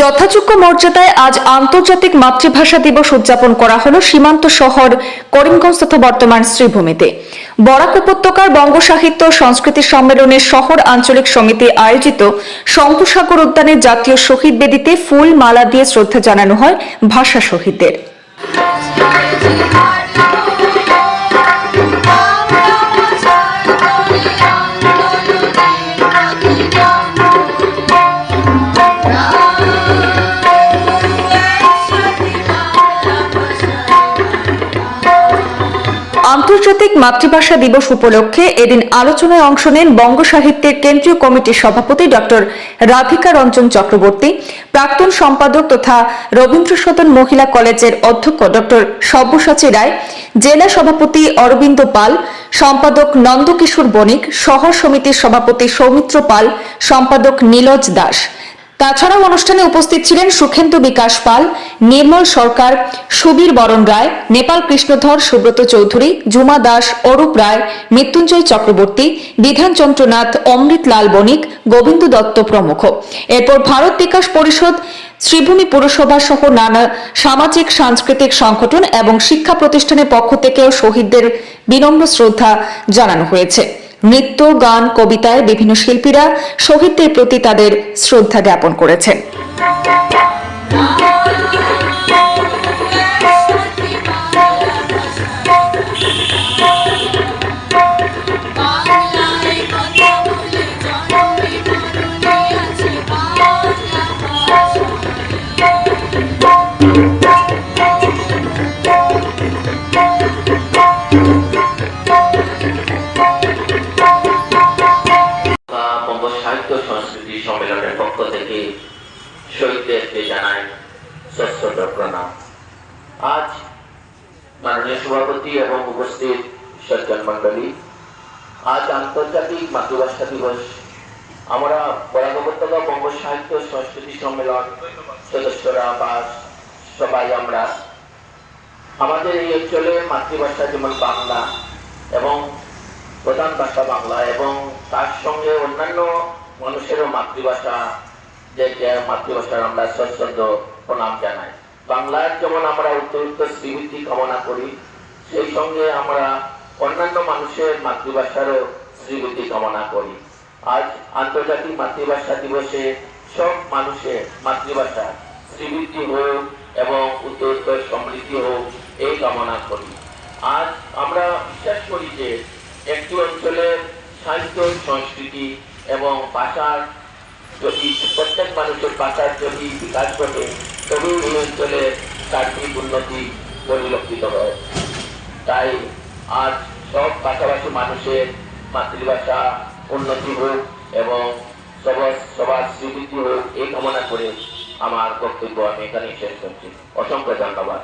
যথাযোগ্য মর্যাদায় আজ আন্তর্জাতিক মাতৃভাষা দিবস উদযাপন করা হল সীমান্ত শহর করিমগঞ্জ তথা বর্তমান শ্রীভূমিতে। বরাক উপত্যকার বঙ্গ সাহিত্য সংস্কৃতি সম্মেলনে শহর আঞ্চলিক সমিতি আয়োজিত শঙ্কুসাগর উদ্যানের জাতীয় শহীদ বেদিতে ফুল মালা দিয়ে শ্রদ্ধা জানানো হয় ভাষা শহীদদের। আন্তর্জাতিক মাতৃভাষা দিবস উপলক্ষে এদিন আলোচনায় অংশ নেন বঙ্গ সাহিত্যের কেন্দ্রীয় কমিটির সভাপতি ডক্টর রাধিকা রঞ্জন চক্রবর্তী, প্রাক্তন সম্পাদক তথা রবীন্দ্র সদন মহিলা কলেজের অধ্যক্ষ ডক্টর সব্যসাচী রায়, জেলা সভাপতি অরবিন্দ পাল, সম্পাদক নন্দকিশোর বণিক, শহর সমিতির সভাপতি সৌমিত্র পাল, সম্পাদক নীলজ দাস। তাছাড়াও অনুষ্ঠানে উপস্থিত ছিলেন সুখেন্দু বিকাশ পাল, নির্মল সরকার, সুবীর বরণ রায় নেপাল কৃষ্ণধর, সুব্রত চৌধুরী, জুমা দাস, অরূপ রায়, মৃত্যুঞ্জয় চক্রবর্তী বিধানচন্দ্রনাথ অমৃত লাল বণিক, গোবিন্দ দত্ত প্রমুখ। এরপর ভারত বিকাশ পরিষদ, শ্রীভূমি পুরসভা সহ নানা সামাজিক, সাংস্কৃতিক সংগঠন এবং শিক্ষা প্রতিষ্ঠানের পক্ষ থেকেও শহীদদের বিনম্র শ্রদ্ধা জানানো হয়েছে। নৃত্য গান কবিতায় বিভিন্ন শিল্পীরা শহীদদের প্রতি তাদের শ্রদ্ধা জ্ঞাপন করেছেন। থেকে শহীদদেরকে জানাই শ্রেষ্ঠ প্রণাম আজ মাননীয় সভাপতি এবং উপস্থিত সজ্জন মন্ডলী আজ আন্তর্জাতিক মাতৃভাষা দিবস। আমরা বরাক বঙ্গ সাহিত্য সংস্কৃতি সম্মেলন, সদস্যরা বা সবাই আমরা। আমাদের এই অঞ্চলে মাতৃভাষা যেমন বাংলা এবং প্রধান ভাষা বাংলা এবং তার সঙ্গে অন্যান্য মানুষেরও মাতৃভাষা যে মাতৃভাষার আমরা সশ্রদ্ধ প্রণাম জানাই। বাংলার যেমন আমরা উত্তরোত্তর শ্রীবৃদ্ধি কামনা করি, সেই সঙ্গে আমরা অন্যান্য মানুষের মাতৃভাষারও শ্রীবৃদ্ধি কামনা করি। আজ আন্তর্জাতিক মাতৃভাষা দিবসে সব মানুষের মাতৃভাষা শ্রীবৃদ্ধি হোক এবং উত্তরোত্তর সমৃদ্ধি হোক, এই কামনা করি। আজ আমরা বিশ্বাস করি যে একটি অঞ্চলের সাহিত্য, সংস্কৃতি এবং ভাষার যদি প্রত্যেক মানুষের ভাষার যদি বিকাশ ঘটে তবেই এই অঞ্চলে সার্বিক উন্নতি পরিলক্ষিত হয়। তাই আজ সব ভাষাভাষী মানুষের মাতৃভাষা উন্নতি হোক এবং সবার সবার স্বীকৃতি হোক এই কামনা করে আমার বক্তব্য আমি এখানেই শেষ করছি। অসংখ্য ধন্যবাদ।